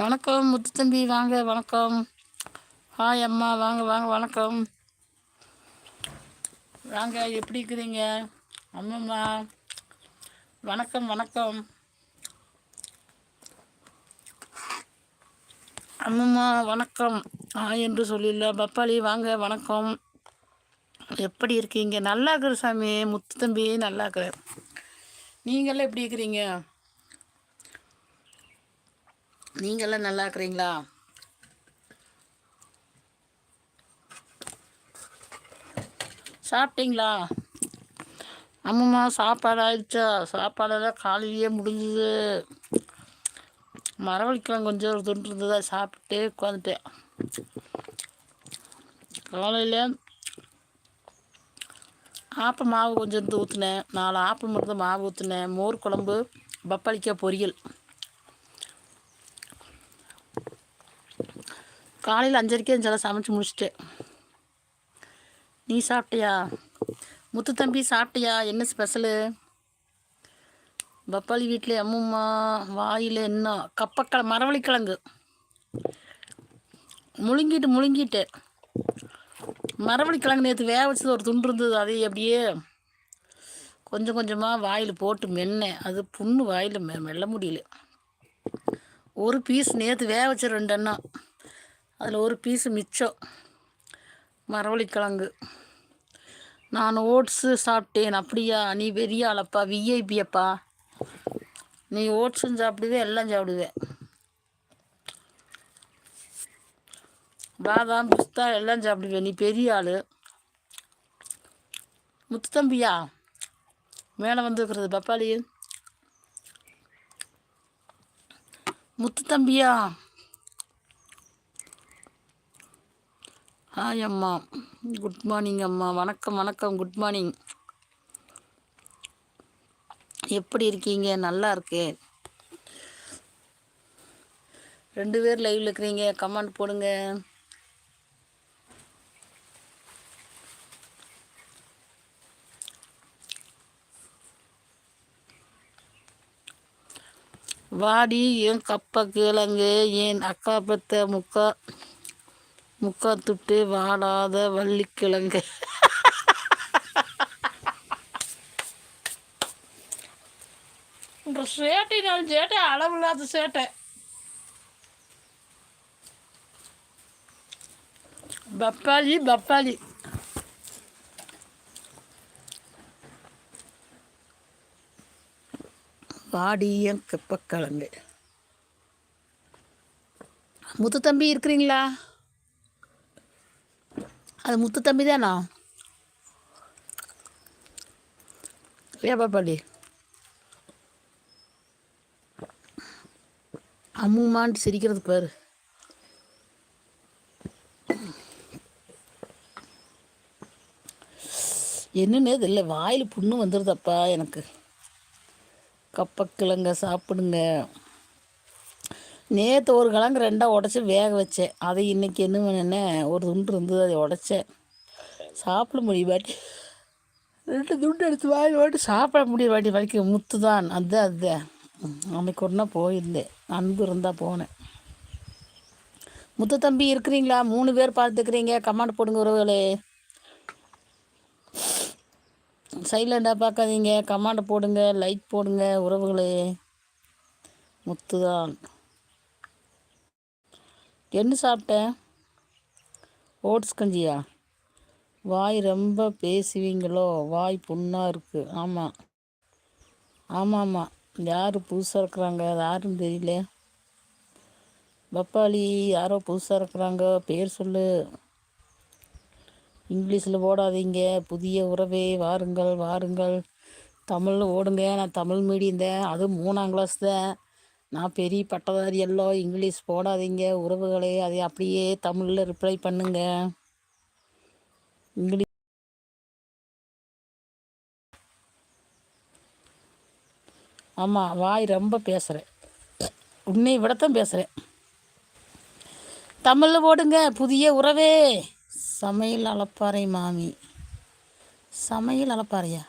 வணக்கம் முத்து தம்பி வாங்க வணக்கம். ஹாய் அம்மா வாங்க வாங்க வணக்கம். வாங்க எப்படி இருக்கிறீங்க? அம்மம்மா வணக்கம் வணக்கம். அம்மம்மா வணக்கம். ஆ என்று சொல்லிடல பப்பாளி வாங்க வணக்கம். எப்படி இருக்கீங்க? நல்லா இருக்கிற சாமி முத்து தம்பி நல்லா இருக்கிற நீங்களாம் எப்படி இருக்கிறீங்க? நீங்களாம் நல்லா இருக்கிறீங்களா? சாப்பிட்டீங்களா? அம்மம்மா சாப்பாடு ஆயிடுச்சா? சாப்பாடெல்லாம் காலையிலேயே முடிஞ்சுது. மரவள்ளிக்கிழங்கு கொஞ்சம் ஒரு துண்டு இருந்ததா சாப்பிட்டு உட்காந்துட்டேன். காலையில் ஆப்பம் மாவு கொஞ்சம் இருந்து ஊற்றுனேன் நாலு ஆப்பம் மட்டும் மாவு ஊற்றுனேன் மோர் குழம்பு பப்பாளிக்காய் பொரியல். காலையில் அஞ்சரைக்கே அஞ்செல்லாம் சமைச்சு முடிச்சுட்டு. நீ சாப்பிட்டியா? முத்து தம்பி சாப்பிட்டியா? என்ன ஸ்பெஷலு பப்பாளி வீட்டில் அம்மம்மா வாயில் என்ன? கப்பக்கிழ மரவள்ளிக்கிழங்கு. முழுங்கிட்டு முழுங்கிட்டு. மரவள்ளிக்கிழங்கு நேற்று வேக வச்சது ஒரு துண்டு இருந்தது அதை அப்படியே கொஞ்சம் கொஞ்சமாக வாயில் போட்டு மென்னேன். அது புண்ணு வாயில் மெ மெல்ல முடியல. ஒரு பீஸ் நேற்று வேக வச்ச ரெண்டு அண்ணா. அதில் ஒரு பீஸு மிச்சம். மரவள்ளிக்கிழங்கு. நான் ஓட்ஸு சாப்பிட்டேன். அப்படியா? நீ பெரிய ஆளப்பா. விஐபியப்பா நீ ஓட்ஸும் சாப்பிடுவேன் எல்லாம் சாப்பிடுவேன் பாதாம் பிஸ்தா எல்லாம் சாப்பிடுவேன் நீ பெரிய ஆள். முத்து தம்பியா மேலே வந்துருக்கிறது பப்பாளி. முத்து தம்பியா ஹாய் அம்மா. குட் மார்னிங் அம்மா. வணக்கம் வணக்கம். குட் மார்னிங் எப்படி இருக்கீங்க? நல்லா இருக்கேன் ரெண்டு பேர் லைவில் இருக்கிறீங்க. கமெண்ட் போடுங்க. வாடி ஏன் கப்ப கிழங்கு ஏன் அக்கா பத்த முக்கா முக்கா துட்டு வாடாத வள்ளிக்கிழங்கு. சேட்டை நான் சேட்டை அளவில்லாத சேட்டை. பப்பாளி பப்பாளி. வாடியம் கெப்பக்கிழங்கு. முத்து தம்பி இருக்கிறீங்களா? அது முத்து தம்பி தானா ஏ பாப்பாடி அம்முமான்ட்டு சிரிக்கிறது பாரு. என்னன்னே தெரியல வாயில் புண்ணு வந்துடுதப்பா எனக்கு. கப்பக்கிழங்க சாப்பிடுங்க. நேற்று ஒரு கிழங்கு ரெண்டாக உடச்சி வேக வச்சேன். அதை இன்றைக்கி என்ன பண்ணேன் ஒரு துண்டு இருந்தது அதை உடச்சேன். சாப்பிட முடியும் ரெண்டு துண்டு எடுத்து வாயில் வாட்டி சாப்பிட முடியும் வாட்டி வரைக்கும் முத்து தான் அதுதான் அது. அன்னைக்கு ஒன்றா போயிருந்தேன். அன்பு இருந்தால் போனேன். முத்து தம்பி இருக்கிறீங்களா? மூணு பேர் பார்த்துக்கிறீங்க. கமாண்ட் போடுங்க உறவுகளே சைலண்டாக பார்க்காதீங்க. கமாண்ட் போடுங்க லைக் போடுங்க உறவுகளே. முத்து தான் என்ன சாப்பிட்டேன்? ஓட்ஸ் கஞ்சியா? வாய் ரொம்ப பேசுவீங்களோ? வாய் புண்ணாக இருக்குது ஆமாம் ஆமாம் ஆமாம் யார் புதுசாக இருக்கிறாங்க யாருன்னு தெரியல. பப்பாளி யாரோ புதுசாக இருக்கிறாங்க பேர் சொல்லு. இங்கிலீஷில் ஓடாதீங்க புதிய உறவே வாருங்கள் வாருங்கள். தமிழில் ஓடுங்க. நான் தமிழ் மீடியம் தான். அதுவும் மூணாம் கிளாஸ் தான். நான் பெரிய பட்டதாரி எல்லாம் இங்கிலீஷ் போடாதீங்க உறவுகளே அதை அப்படியே தமிழில் ரிப்ளை பண்ணுங்க. இங்கிலீஷ் ஆமாம் வாய் ரொம்ப பேசுகிறேன் உன்னை விடத்தான் பேசுகிறேன் தமிழில் போடுங்க புதிய உறவே. சமையல் அளப்பாறை மாமி. சமையல் அளப்பாறையா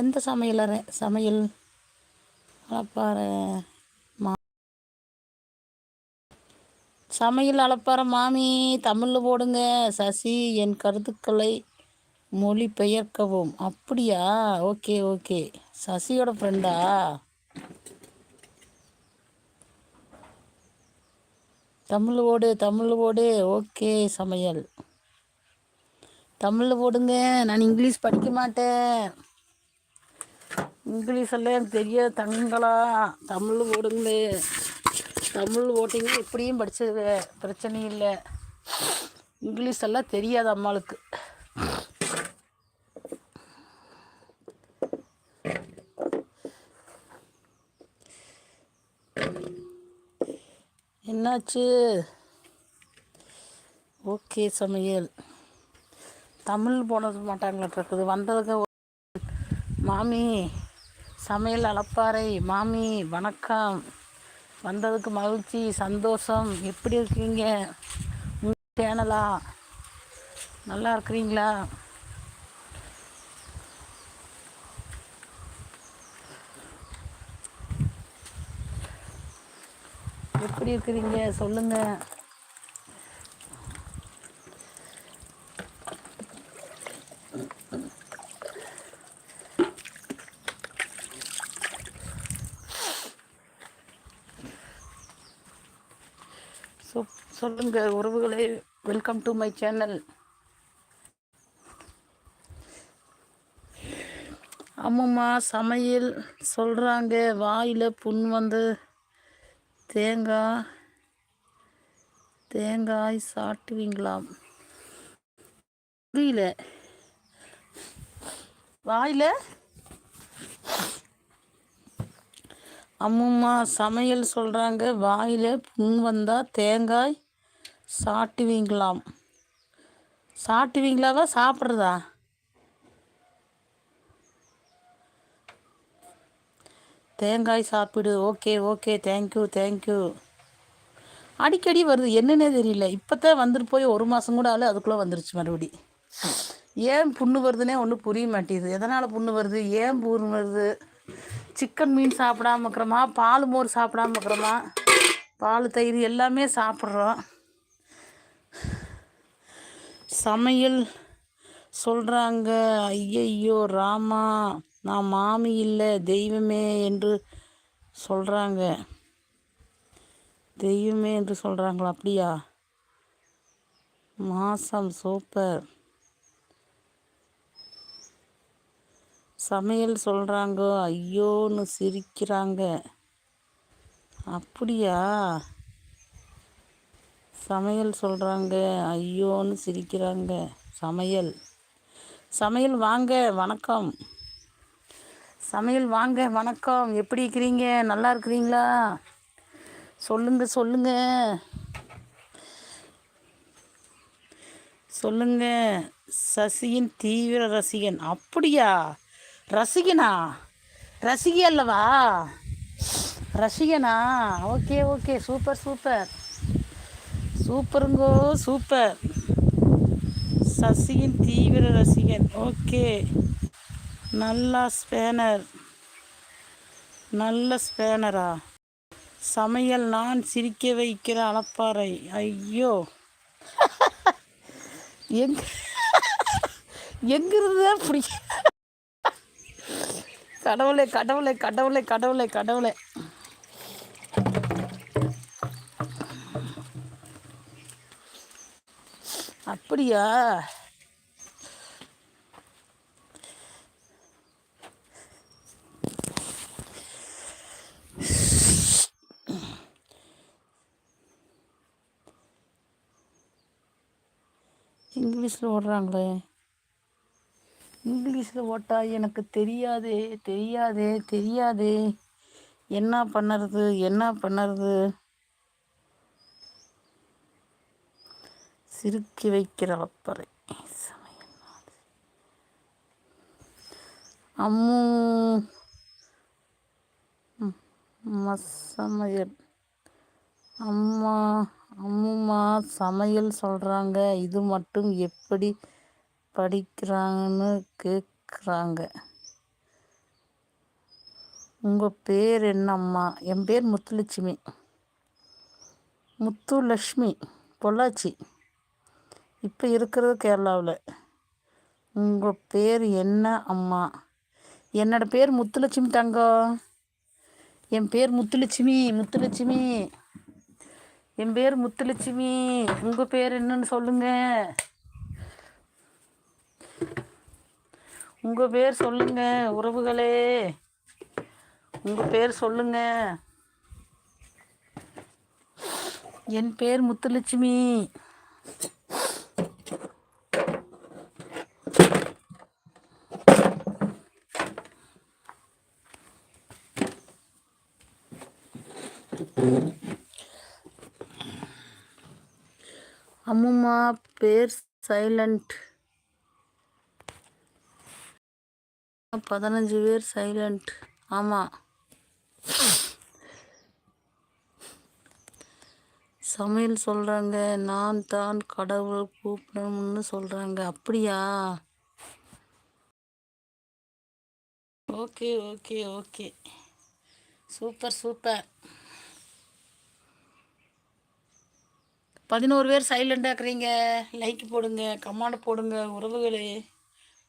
எந்த சமையலறை சமையல்? அளப்பாறை மா சமையல் அளப்பாறை மாமி தமிழில் போடுங்க. சசி என் கருத்துக்களை மொழி பெயர்க்கவும் அப்படியா? Okay okay. சசியோட ஃப்ரெண்டா தமிழ் ஓடு தமிழ் ஓடு ஓகே சமையல். தமிழ் போடுங்க. நான் இங்கிலீஷ் படிக்க மாட்டேன். இங்கிலீஷ் எல்லாம் எனக்கு தெரியாது. தங்களா தமிழ் ஓடுங்களே. தமிழ் ஓட்டிங்க இப்படியும் படிச்சது பிரச்சனை இல்லை. இங்கிலீஷ் எல்லாம் தெரியாது அம்மாளுக்கு. என்னாச்சு? ஓகே சமையல். தமிழ் போட மாட்டாங்களாட்டிருக்குது வந்ததுக்கு மாமி சமையல் அளப்பாறை மாமி வணக்கம். வந்ததுக்கு மகிழ்ச்சி சந்தோஷம். எப்படி இருக்கீங்க? உங்கள் சேனலா? நல்லா இருக்கிறீங்களா? எப்படி இருக்கிறீங்க? சொல்லுங்கள் சொல்லுங்க உறவுகளே. வெல்கம் டு மை சேனல் அம்மம்மா சமையல் சொல்கிறாங்க வாயில் புண் வந்து தேங்காய் தேங்காய் சாட்டுவீங்களாம் புரியல. வாயில்? அம்மும்மா சமையல் சொல்கிறாங்க வாயில் புண் வந்தால் தேங்காய் சாட்டுவீங்களாம். சாட்டுவீங்களாவா சாப்பிட்றதா? தேங்காய் சாப்பிடு. ஓகே ஓகே தேங்க்யூ தேங்க்யூ அடிக்கடி வருது. என்னன்னே தெரியல. இப்போ தான் வந்துட்டு போய் ஒரு மாதம் கூட ஆளு அதுக்குள்ளே வந்துருச்சு மறுபடி. ஏன் புண்ணு வருதுன்னே ஒன்றும் புரிய மாட்டேங்குது. எதனால் புண்ணு வருது? ஏன் புண்ணு வருது? சிக்கன் மீன் சாப்பிடாம இருக்கிறோமா? பால் மோர் சாப்பிடாம இருக்கிறோமா? பால் தயிர் எல்லாமே சாப்பிட்றோம். சமையல் சொல்கிறாங்க ஐயையோ ராமா நான் மாமி இல்லை தெய்வமே என்று சொல்கிறாங்க தெய்வமே என்று சொல்கிறாங்களா அப்படியா? மாசம் சூப்பர். சமையல் சொல்கிறாங்க ஐயோன்னு சிரிக்கிறாங்க. அப்படியா? சமையல் சொல்கிறாங்க ஐயோன்னு சிரிக்கிறாங்க. சமையல். சமையல் வாங்க வணக்கம். சமையல் வாங்க வணக்கம். எப்படி இருக்கிறீங்க? நல்லா இருக்கிறீங்களா? சொல்லுங்க சொல்லுங்க. சொல்லுங்க. சசியின் தீவிர ரசிகன். அப்படியா? ரசிகனா? ரசிகி அல்லவா? ரசிகனா? Okay okay. Super super. சூப்பருங்கோ super. சசியின் தீவிர ரசிகன். ஓகே. நல்ல ஸ்பேனர். நல்ல ஸ்பேனரா. சமையல் நான் சிரிக்க வைக்கிற அளப்பாறை ஐயோ. எங்க எங்கிருந்து அப்படி. கடவுளே கடவுளே கடவுளே கடவுளே கடவுளே. அப்படியா? இங்கிலீஷில் ஓடுறாங்களே. இங்கிலீஷில் ஓட்டால் எனக்கு தெரியாதே தெரியாதே தெரியாதே. என்ன பண்ணுறது என்ன பண்ணுறது? சிரிக்கி வைக்கிற அப்பறை அம்மு. மசமையல் அம்மா அம்முமா சமையல் சொல்கிறாங்க இது மட்டும் எப்படி படிக்கிறாங்கன்னு கேட்குறாங்க உங்கள் பேர் என்னம்மா என் பேர் முத்துலட்சுமி. முத்து லக்ஷ்மி பொள்ளாச்சி. இப்போ இருக்கிறது கேரளாவில். உங்கள் பேர் என்ன அம்மா? என்னோடய பேர் முத்துலட்சுமி தங்கம் என் பேர் முத்துலட்சுமி முத்துலட்சுமி. என் பேர் முத்துலட்சுமி. உங்கள் பேர் என்னன்னு சொல்லுங்கள் உங்கள் பேர் சொல்லுங்கள் உறவுகளே. உங்கள் பேர் சொல்லுங்கள் என் பேர் முத்துலட்சுமி. அம்மா பேர் சைலண்ட். பதினஞ்சு பேர் சைலண்ட். ஆமாம் சமையல் சொல்கிறாங்க நான் தான் கடவுள் கூப்பிடணும்னு சொல்கிறாங்க அப்படியா? Okay okay okay. Super super. பதினோரு பேர் சைலண்டாக இருக்கிறீங்க. லைக் போடுங்க கமெண்ட் போடுங்க உறவுகளே.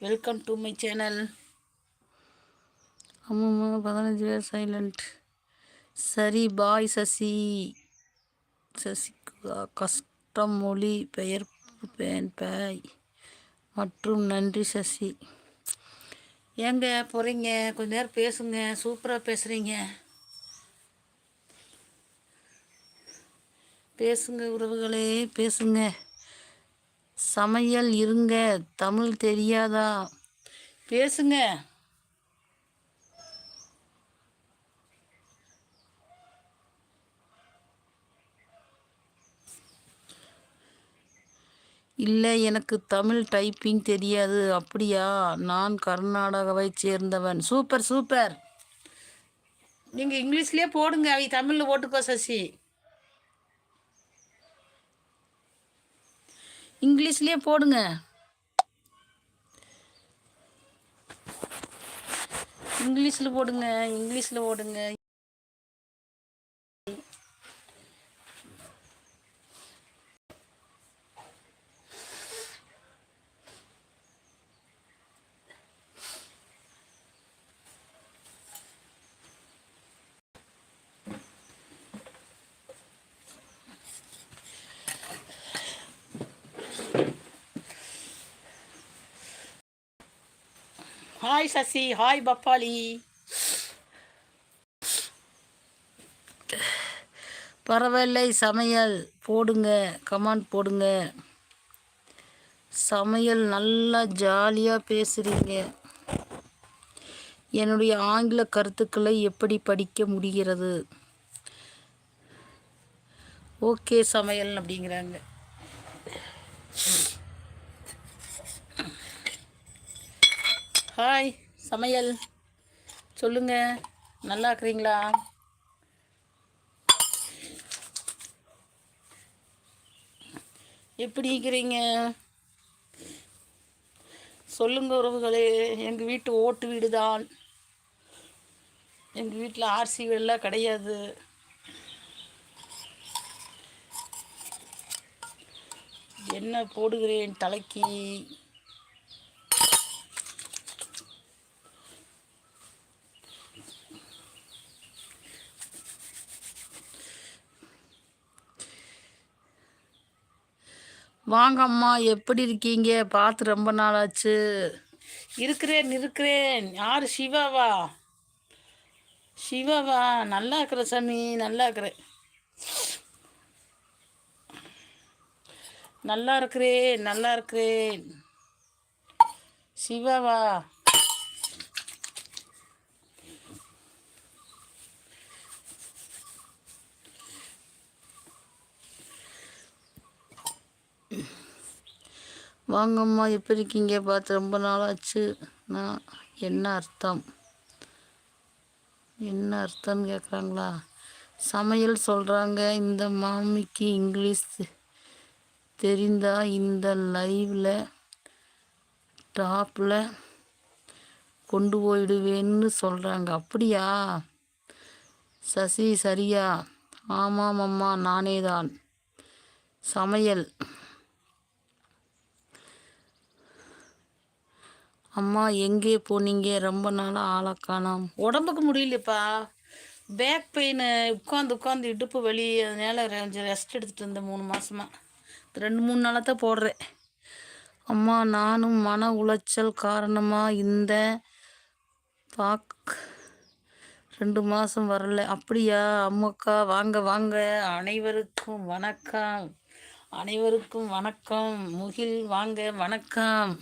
வெல்கம் டு மை சேனல் ஆமாம்மா பதினஞ்சு பேர் சைலண்ட் சரி பாய் சசி. சசி கஷ்டம் மொழி பெயர் பேன் பாய். மற்றும் நன்றி சசி. ஏங்க போகிறீங்க கொஞ்ச நேரம் பேசுங்க. சூப்பராக பேசுகிறீங்க பேசுங்க உறவுகளே பேசுங்க. சமையல் இருங்க தமிழ் தெரியாதா? பேசுங்க. இல்லை எனக்கு தமிழ் டைப்பிங் தெரியாது. அப்படியா? நான் கர்நாடகாவை சேர்ந்தவன். Super super. நீங்கள் இங்கிலீஷ்லேயே போடுங்க. அவை தமிழில் போட்டுக்கோ சசி. இங்கிலீஷ்லேயே போடுங்க. இங்கிலீஷில் போடுங்க இங்கிலீஷில் போடுங்க. ஹாய் சசி ஹாய் பப்பாளி பரவாயில்லை சமையல் போடுங்க கமெண்ட் போடுங்க. சமையல் நல்லா ஜாலியாக பேசுகிறீங்க என்னுடைய ஆங்கில கருத்துக்களை எப்படி படிக்க முடிகிறது? ஓகே சமையல் அப்படிங்கிறாங்க. ஹாய் சமையல். சொல்லுங்க நல்லா இருக்கிறீங்களா? எப்படி இருக்கிறீங்க? சொல்லுங்க உறவுகளே எங்கள் வீட்டு ஓட்டு வீடு தான் எங்கள் வீட்டில் ஆர்சி வீடெல்லாம் கிடையாது. என்ன போடுகிறேன் தலைக்கு? வாங்கம்மா எப்படி இருக்கீங்க? பார்த்து ரொம்ப நாள் ஆச்சு இருக்கிறேன் இருக்கிறேன். யார் சிவாவா? சிவாவா நல்லா இருக்கிற சாமி நல்லா இருக்கிறேன் நல்லா இருக்கிறேன் நல்லா இருக்கிறேன். சிவாவா வாங்கம்மா எப்படி இருக்கீங்க? பார்த்து ரொம்ப நாளாச்சு. நான் என்ன அர்த்தம்? என்ன அர்த்தம்னு கேட்குறாங்களா? சமையல் சொல்கிறாங்க இந்த மாமிக்கு இங்கிலீஷ் தெரிந்தா இந்த லைவில் டாப்பில் கொண்டு போயிடுவேன்னு சொல்கிறாங்க அப்படியா? சசி சரியா? ஆமாம் அம்மா நானே தான் சமையல் அம்மா எங்கே போனீங்க? ரொம்ப நாளாக ஆளை காணோம். உடம்புக்கு முடியலப்பா பேக் பெயின் உட்காந்து உட்காந்து இடுப்பு வலி அதனால கொஞ்சம் ரெஸ்ட் எடுத்துகிட்டு இருந்தேன் மூணு மாதமாக ரெண்டு மூணு நாளாக தான் போடுறேன். அம்மா நானும் மன உளைச்சல் காரணமாக இந்த பாக் ரெண்டு மாதம் வரல. அப்படியா? அம்மாக்கா வாங்க வாங்க. அனைவருக்கும் வணக்கம். அனைவருக்கும் வணக்கம். முகில் வாங்க வணக்கம்.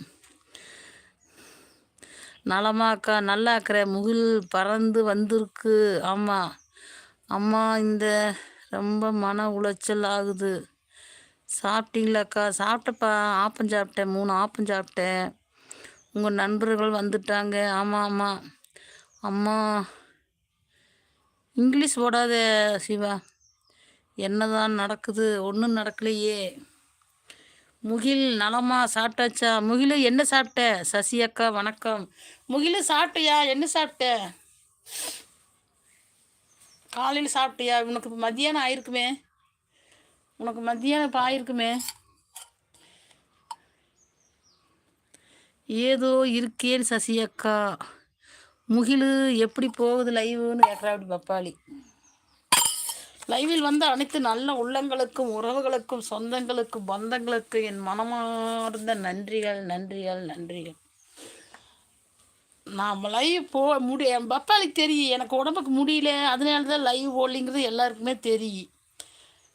நலமாக்கா நல்லா இருக்கிற முகில் பறந்து வந்திருக்கு. ஆமாம் அம்மா இந்த ரொம்ப மன உளைச்சல் ஆகுது. சாப்பிட்டீங்களாக்கா? சாப்பிட்டப்பா. ஆப்பம் சாப்பிட்டேன். மூணு ஆப்பம் சாப்பிட்டேன். உங்கள் நண்பர்கள் வந்துட்டாங்க. ஆமாம் ஆமாம் அம்மா இங்கிலீஷ் போடாத சிவா. என்னதான் நடக்குது? ஒன்றும் நடக்கலையே. முகில் நலமா சாப்பிட்டாச்சா? முகில் என்ன சாப்பிட்ட? சசி அக்கா வணக்கம். முகில் சாப்பிட்டியா? என்ன சாப்பிட்ட? காலையில் சாப்பிட்டியா? உனக்கு இப்போ மத்தியானம் ஆயிருக்குமே. உனக்கு மத்தியானம் இப்போ ஆயிருக்குமே. ஏதோ இருக்கேன் சசி அக்கா. முகில் எப்படி போகுது லைவுன்னு கேட்குறா அப்படி பப்பாளி. லைவில் வந்த அனைத்து நல்ல உள்ளங்களுக்கும் உறவுகளுக்கும் சொந்தங்களுக்கும் பந்தங்களுக்கு என் மனமார்ந்த நன்றிகள் நன்றிகள் நன்றிகள். நாம் லைவ் போ முடி என் பப்பாளிக்கு தெரியும். எனக்கு உடம்புக்கு முடியல. அதனால தான் லைவ் போடலிங்கிறது எல்லாருக்குமே தெரியும்.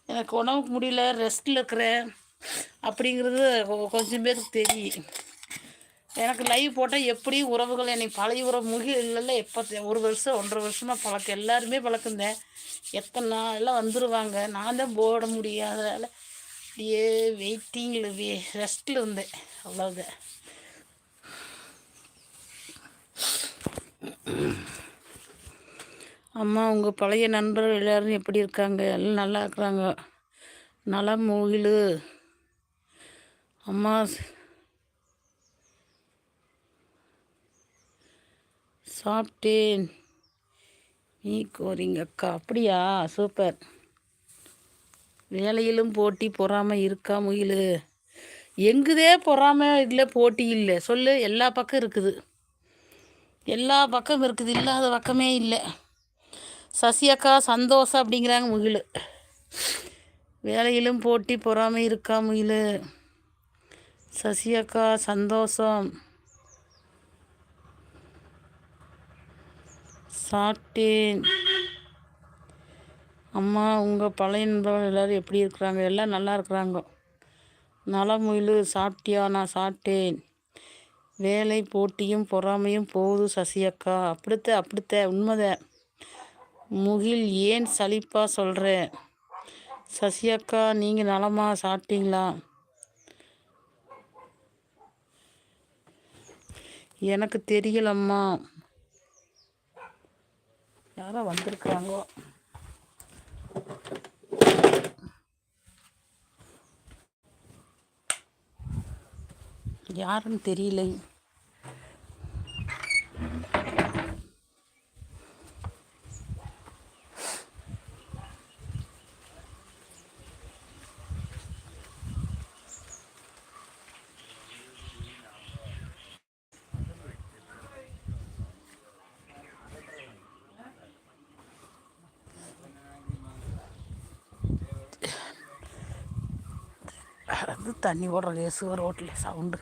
எனக்கு உடம்புக்கு முடியல ரெஸ்ட்டில் இருக்கிறேன். அப்படிங்கிறது கொஞ்சம் பேருக்கு தெரியும். எனக்கு லைவ் போட்டால் எப்படி உறவுகள் என்னை பழைய உறவு முகி இல்லைல்ல எப்போ ஒரு வருஷம் ஒன்றரை வருஷமாக பழக்கம். எல்லாருமே பழக்கந்தேன் எத்தனை நாளெல்லாம் வந்துடுவாங்க நான் தான் போட முடியாததால் அப்படியே வெயிட்டிங்கில் வே ரெஸ்ட்டில் இருந்தேன். அவ்வளோதான் அம்மா உங்கள் பழைய நண்பர்கள் எல்லோரும் எப்படி இருக்காங்க? எல்லாம் நல்லா இருக்கிறாங்க. நலம் மூகிலு. அம்மா சாப்பிட்டேன். நீ கோரிங்க அக்கா அப்படியா? சூப்பர். வேலையிலும் போட்டி பொறாமல் இருக்கா முயலு எங்குதே பொறாமல் இதில் போட்டி இல்லை. சொல்லு எல்லா பக்கம் இருக்குது. எல்லா பக்கம் இருக்குது இல்லாத பக்கமே இல்லை. சசி அக்கா சந்தோஷம் அப்படிங்கிறாங்க முகில். வேலையிலும் போட்டி பொறாமல் இருக்கா முகில்? சசி அக்கா சந்தோஷம். சாப்பிட்டேன். அம்மா உங்கள் பழைய நண்பர்கள் எல்லோரும் எப்படி இருக்கிறாங்க? எல்லாம் நல்லா இருக்கிறாங்க. நலமுயிலு சாப்பிட்டியா? நான் சாப்பிட்டேன். வேலை போட்டியும் பொறாமையும் போகுது சசியக்கா. அப்படித்த அப்படித்த உண்மைத. முகில் ஏன் சலிப்பாக சொல்கிற சசியக்கா நீங்கள் நலமா சாப்பிட்டீங்களா? எனக்கு தெரியலம்மா. யாரோ வந்திருக்கிறாங்கோ யாருன்னு தெரியலை. அது தண்ணி ஓடுற லேசு ரோட்டில் சவுண்டு.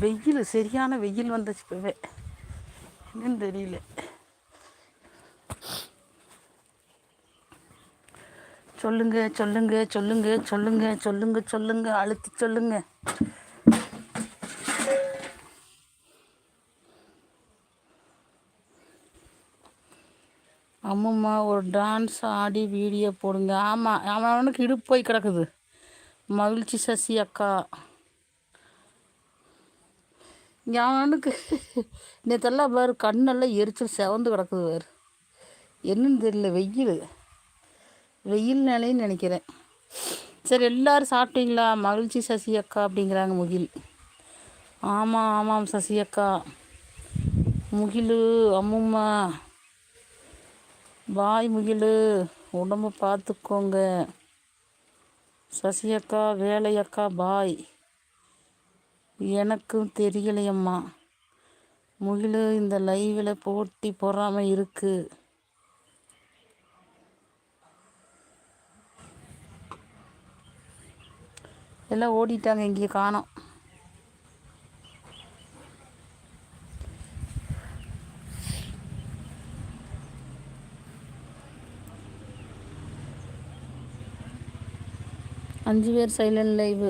வெயில் சரியான வெயில் வந்துச்சு இப்போவே. என்னன்னு தெரியல. சொல்லுங்க சொல்லுங்க சொல்லுங்க சொல்லுங்க சொல்லுங்க சொல்லுங்க அழுத்தி சொல்லுங்க. அம்மம்மா ஒரு டான்ஸ் ஆடி வீடியோ போடுங்க. ஆமாம் அவனுக்கு இடுப்பு போய் கிடக்குது. மகிழ்ச்சி சசி அக்கா. ஞானுக்கு. நேற்றெல்லாம் பாரு கண்ணெல்லாம் எரிச்சல் செவந்து கிடக்குது பாரு என்னன்னு தெரியல வெயில். வெயில்னாலேன்னு நினைக்கிறேன். சரி எல்லோரும் சாப்பிட்டீங்களா? மகிழ்ச்சி சசி அக்கா அப்படிங்கிறாங்க முகில். ஆமாம் ஆமாம் சசி அக்கா முகிலு அம்மம்மா. பாய் முகிலு உடம்பு பார்த்துக்கோங்க. சசி அக்கா வேலை அக்கா பாய். எனக்கும் தெரியலையம்மா. முகிலு இந்த லைவில் போட்டி பொறாமல் இருக்குது எல்லாம் ஓடிட்டாங்க இங்கே காணோம். அஞ்சு பேர் சைலண்ட் லைவு.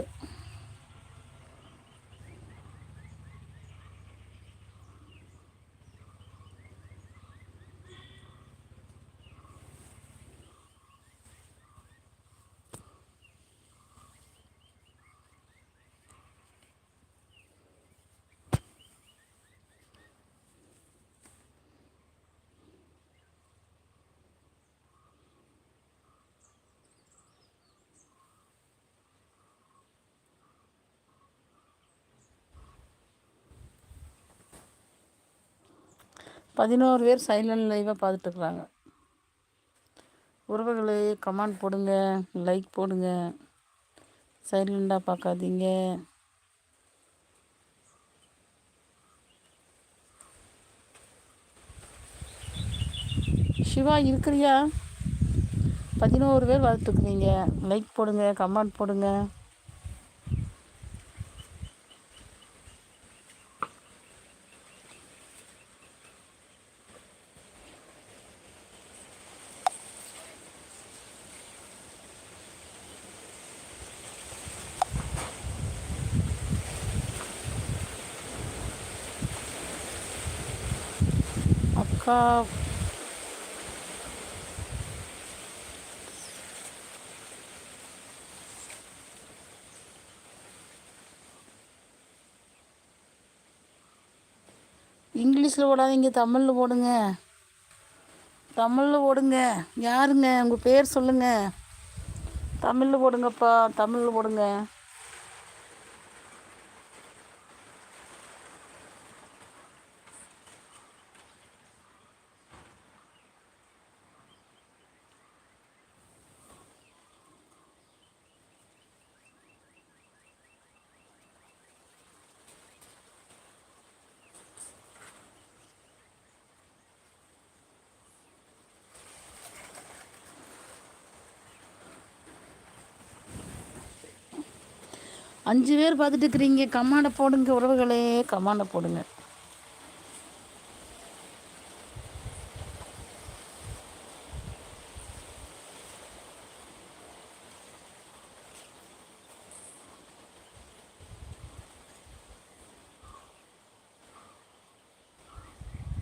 பதினோரு பேர் சைலண்ட் லைவாக பார்த்துட்ருக்குறாங்க உறவுகளே கமெண்ட் போடுங்க லைக் போடுங்க. சைலண்டாக பார்க்காதீங்க. சிவா இருக்கிறியா? பதினோரு பேர் வளர்த்துக்குறீங்க லைக் போடுங்க கமெண்ட் போடுங்க. அக்கா இங்கிலீஷில் போடாதீங்க தமிழில் போடுங்க. தமிழில் போடுங்க. யாருங்க? உங்கள் பேர் சொல்லுங்கள் தமிழில் போடுங்கப்பா தமிழில் போடுங்க. அஞ்சு பேர் பார்த்துட்டு இருக்கிறீங்க. கமாண்டை போடுங்க உறவுகளே. கமாண்டை போடுங்க.